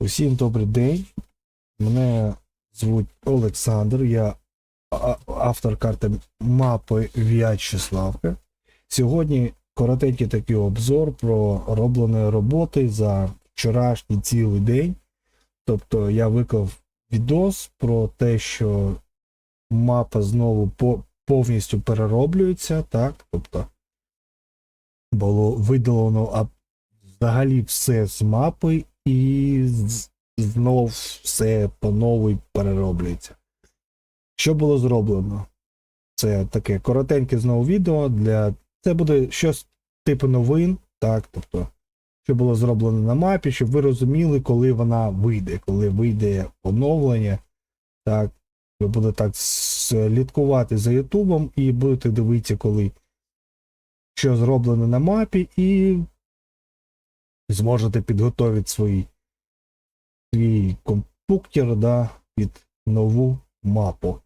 Усім добрий день. Мене звуть Олександр, я автор карти мапи В'ячеславка. Сьогодні коротенький такий обзор про роблені роботи за вчорашній цілий день. Тобто я виклав відос про те, що мапа знову повністю перероблюється, так? Тобто було видалено взагалі все з мапи і знов все по новій перероблюється. Що було зроблено? Це таке коротеньке знову відео для. Це буде щось типу новин, так, тобто, що було зроблено на мапі, щоб ви розуміли, коли вона вийде, коли вийде оновлення. Так, ви будете так слідкувати за Ютубом і будете дивитися, коли що зроблено на мапі, і зможете підготувати свій, свій компуктер да, під нову мапу.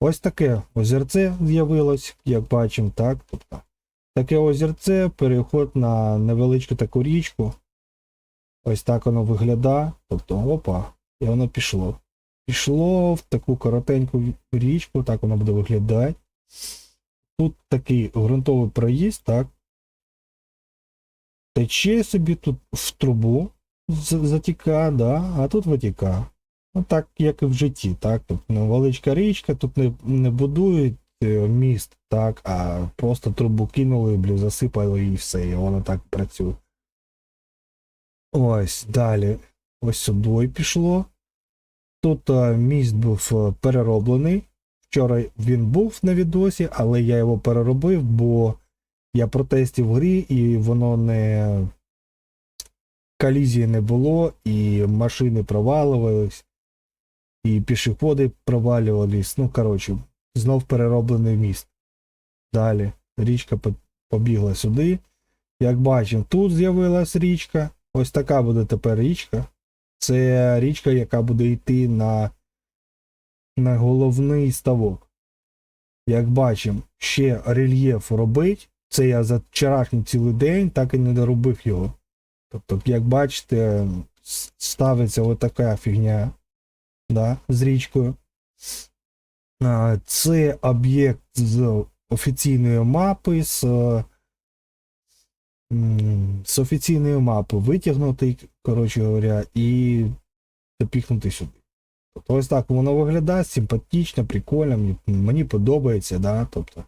Ось таке озерце з'явилось, як бачимо, так. Тобто, таке озерце, переход на невеличку таку річку. Ось так воно виглядає. Тобто, опа, і воно пішло. Пішло в таку коротеньку річку, так воно буде виглядати. Тут такий ґрунтовий проїзд, так. Тече собі тут в трубу затіка, да, а тут витіка. Ну так, як і в житті, так. Тут невеличка річка, тут не, не будують е, міст, так, а просто трубу кинули, блю, засипали і все, і воно так працює. Ось, далі. Ось сюди пішло. Тут е, міст був е, перероблений. Вчора він був на відосі, але я його переробив, бо я протестив в грі, і воно не. Колізії не було, і машини провалювались, і пішоходи провалювались. Ну, коротше, знов перероблений міст. Далі річка побігла сюди. Як бачимо, тут з'явилась річка. Ось така буде тепер річка. Це річка, яка буде йти на, на головний ставок. Як бачимо, ще рельєф робить. Це я за вчорашній цілий день так і не доробив його. Тобто, як бачите, ставиться отака фігня да, з річкою. Це об'єкт з офіційної мапи, з, з офіційної мапи витягнутий, коротше говоря, і запіхнутий сюди. Тобто ось так воно виглядає, симпатично, прикольно, мені подобається, да, тобто.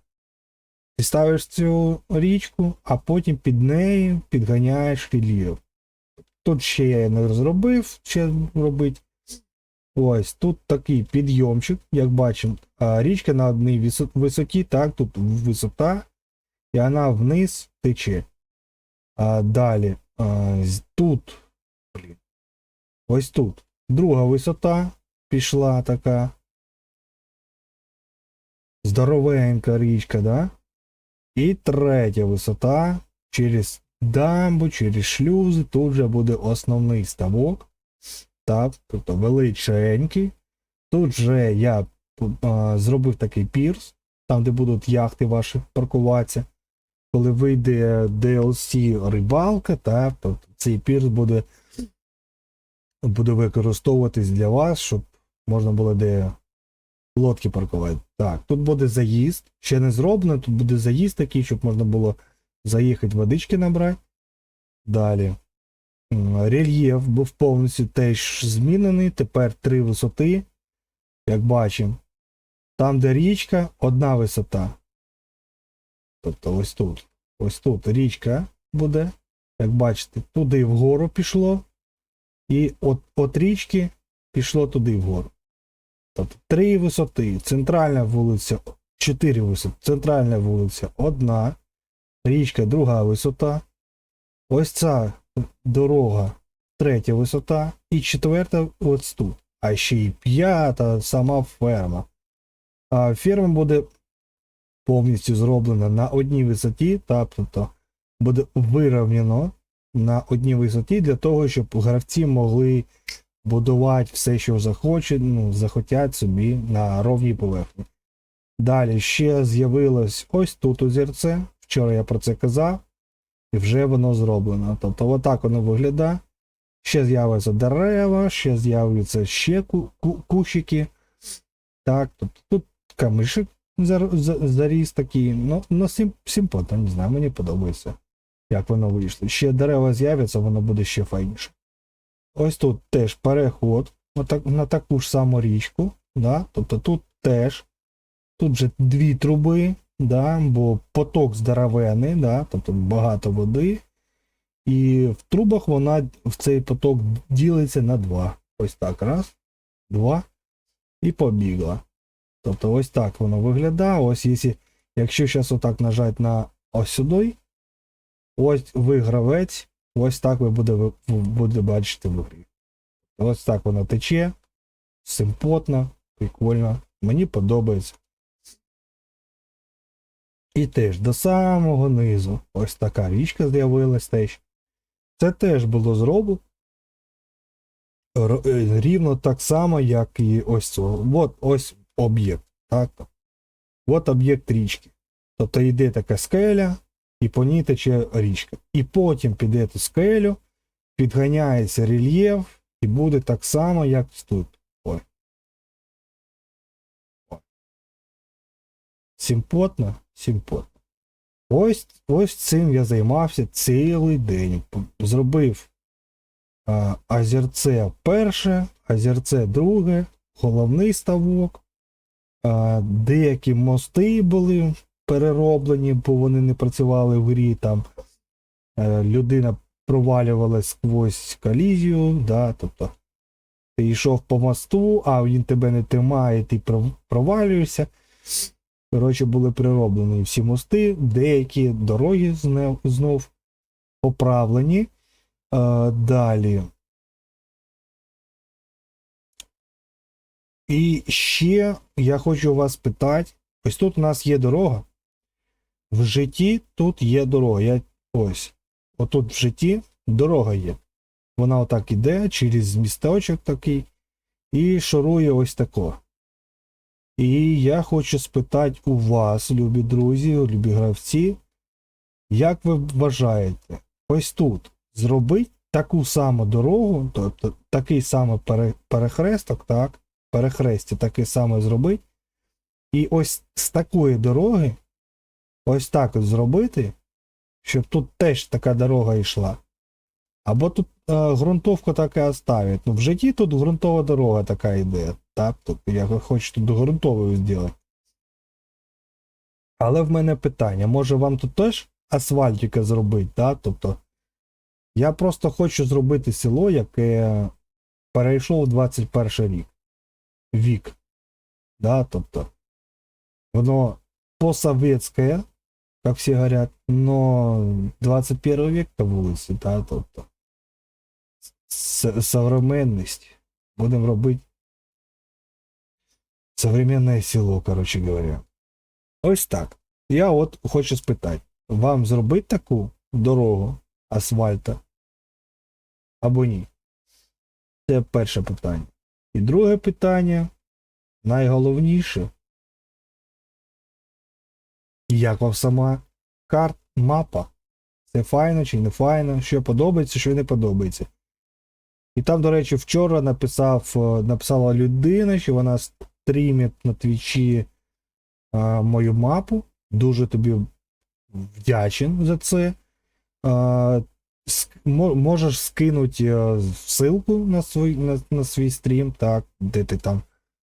Ти ставиш цю річку, а потім під нею підганяєш рельєф. Тут ще я не розробив, ще робить. Ось тут такий підйомчик, як бачимо, річка на одній висоті, так, тут висота, і вона вниз тече. А далі, а, тут, блін, ось тут. Друга висота пішла така. Здоровенька річка, да? І третя висота через дамбу, через шлюзи, тут же буде основний ставок. Так, тобто величенький. Тут же я а, зробив такий пірс, там, де будуть яхти ваші паркуватися. Коли вийде DLC рибалка, так, тобто цей пірс буде, буде використовуватись для вас, щоб можна було де лодки паркувати. Так, тут буде заїзд. Ще не зроблено, тут буде заїзд такий, щоб можна було заїхати водички набрати. Далі. Рельєф був повністю теж змінений. Тепер три висоти. Як бачимо. Там, де річка, одна висота. Тобто ось тут. Ось тут річка буде. Як бачите, туди вгору пішло. І от, от річки пішло туди вгору. Тобто три висоти. Центральна вулиця, чотири висоти. Центральна вулиця одна. Річка друга висота. Ось ця дорога третя висота. І четверта ось тут. А ще й п'ята сама ферма. А ферма буде повністю зроблена на одній висоті, тобто буде вирівняно на одній висоті для того, щоб гравці могли будувати все, що захочуть, ну, захотять собі на ровній поверхні. Далі ще з'явилось ось тут озерце. Вчора я про це казав, і вже воно зроблено. Тобто, отак воно виглядає. ще з'являться дерева, ще з'являться ще ку- ку- кущики. Так, тобто тут камишик зар- заріс такий, ну, ну сим, симпотно, не знаю, мені подобається, як воно вийшло. Ще дерева з'являться, воно буде ще файніше. Ось тут теж переход на таку ж саму річку, да? тобто тут теж, тут вже дві труби, да? бо поток здоровений, да? тобто багато води. І в трубах вона в цей поток ділиться на два. Ось так. Раз, два. І побігла. Тобто ось так воно виглядає. Ось якщо, якщо зараз отак нажати на ось сюди, ось ви гравець, ось так ви буде, буде бачити в грі. Ось так воно тече. Симпотно, прикольно. Мені подобається. І теж до самого низу ось така річка з'явилась теж. Це теж було зроблено е, рівно так само, як і ось цього. От ось об'єкт. Так? От об'єкт річки. Тобто йде така скеля, і по ній тече річка. І потім піде ту скелю, підганяється рельєф, і буде так само, як тут. Ой. Симпотно? Симпотно. Ось, ось цим я займався цілий день. Зробив а, озерце перше, озерце друге, головний ставок. А, деякі мости були перероблені, бо вони не працювали в грі. Там е, людина провалювала сквозь колізію, да, тобто ти йшов по мосту, а він тебе не тримає, ти провалюєшся. Коротше, були перероблені всі мости, деякі дороги знов, знов поправлені. Е, далі. І ще я хочу вас питати: ось тут у нас є дорога. В житті тут є дорога. Я, ось. Отут в житті дорога є. Вона отак іде через місточок такий і шурує ось тако. І я хочу спитати у вас, любі друзі, любі гравці, як ви вважаєте, ось тут зробити таку саму дорогу, тобто такий самий пере- перехресток, так, перехрестя таке саме зробити, і ось з такої дороги, ось так от зробити, щоб тут теж така дорога йшла. Або тут е, ґрунтовку так і оставить. Ну, в житті тут ґрунтова дорога така йде. Так, тобто я хочу тут ґрунтовою зробити. Але в мене питання: може вам тут теж асфальтика зробити, так? Тобто, я просто хочу зробити село, яке перейшов 21 рік. Вік. Да, тобто, воно посоветське, як всі говорять, но 21 век на вулиці, да, тобто. Современність. Будемо робити современное село, короче говоря. Ось так. Я от хочу спитати, вам зробити таку дорогу асфальта або ні? Це перше питання. І друге питання, найголовніше. Як вам сама карт, мапа? Це файно чи не файно, що подобається, що не подобається. І там, до речі, вчора написав, е, написала людина, що вона стрімить на твічі а, мою мапу. Дуже тобі вдячен за це. А, ск- можеш скинути е, ссылку на свій, на, на свій стрім, так, де ти там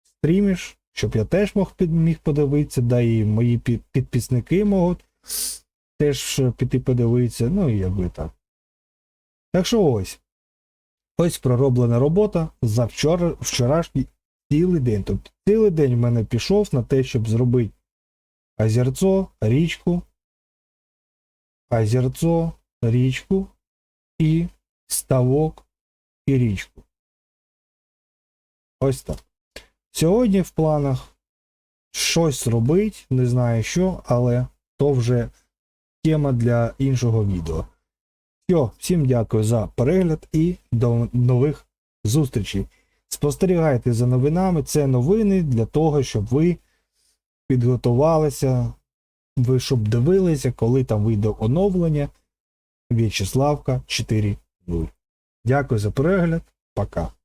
стрімиш, щоб я теж мог міг подивитися, да і мої підписники можуть теж е, піти подивитися, ну і якби так. Так що ось. Ось пророблена робота за вчора, вчорашній цілий день. Тобто цілий день в мене пішов на те, щоб зробити озерцо, річку, озерцо, річку і ставок і річку. Ось так. Сьогодні в планах щось робити, не знаю що, але то вже тема для іншого відео. Все, всім дякую за перегляд і до нових зустрічей. Спостерігайте за новинами. Це новини для того, щоб ви підготувалися, ви щоб дивилися, коли там вийде оновлення В'ячеславка 4.0. Дякую за перегляд. Пока.